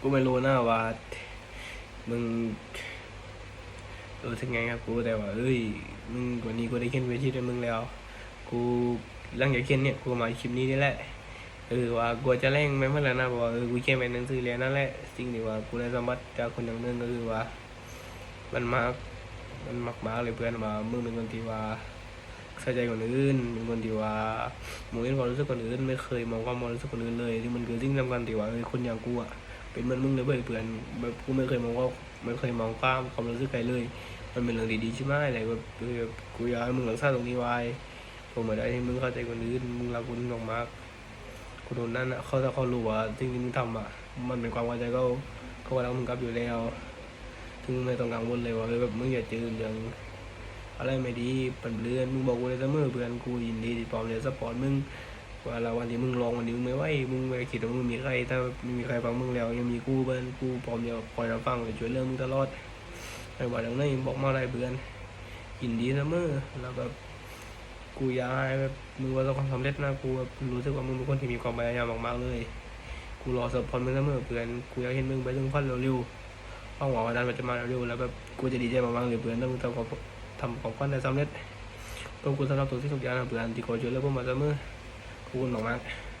กูไม่รู้นะว่ามึงรู้สึกไงครับกูแต่ว่าเอ้ยมึงวันนี้กูได้เขียนเวทีด้วยมึงแล้ว กูหลังจากเขียนเนี่ยกูมาคลิปนี้นี่แหละเออว่ากูจะแรงไม่เมื่อไหร่นะบอกว่าเออกูเขียนเป็นหนังสือเรียนนั่นแหละสิ่งที่ว่ากูได้สมบัติจากคนอย่างนึงก็คือว่า มันมากมันมากมากเลยเพื่อนว่ามึงเป็นคนที่ว่า ใส่ใจคนอื่นเป็นคนที่ว่ามึงเห็นความรู้สึกคนอื่น ไม่เคยมองความรู้สึกคนอื่นเลยที่มันคือสิ่งสำคัญที่ว่าเออคนอย่างกูอะเป็นเหมือนมึงเลยเว้ยเพื่อนแบบกูไม่เคยมองว่าไม่เคยมองความความรู้สึกใครเลย มันเป็นเรื่องดีๆใช่ไหมอะไรแบบกูอยากให้มึงรักษาตรงนี้ไว้ผมไม่ได้ให้มึงเข้าใจคนอื่นมึงรักคนอื่นอกมากกูโดนนั่นอะเขาถ้าเขารู้ว่าสิ่งที่มึงทำอะ มันเป็นความเข้าใจเขาเขาก็รักมึงกลับอยู่แล้วถึงไม่ต้องกังวลเลยว่าแบบมึงอย่าเจอเรื่อง อะไรไม่ดีเป็นเรื่องมึงบอกกูเลยเสมอเพื่อนกูยินดีที่พร้อมจะสปอร์ตมึงว่าเราวันที่มึงลองวันนี้มึงไม่ไหวมึงไม่คิดว่ามึงมีใคร ถ้าไม่มีใครฟังมึงแล้ว ยังมีกูเบิ้นกูพร้อมจะคอยรับฟังและช่วยเหลือมึงตลอดไม่ว่าเรื่องไหนบอกมาอะได้เพื่อนยินดีเสมอแล้วแบบกูอยากให้แบบมึงประสบความสำเร็จนะกูแบบรู้สึกว่ามึงเป็นคนที่มีความพยายามมากๆเลย กูรอสปอนมึงเสมอเพื่อนกูอยากเห็นมึงไปถึงพันเร็วๆหวังว่าวันนั้นมันจะมาเร็วๆแล้วแบบกูจะดีใจมากๆเลยเพื่อนถ้ามึงทำความ ทำของขวัญได้สำเร็จขอบคุณสำหรับตัวที่ทุกอย่างนะเพื่อนที่คอยช่วยเหลือผมมาเสมอขอบคุณมากๆ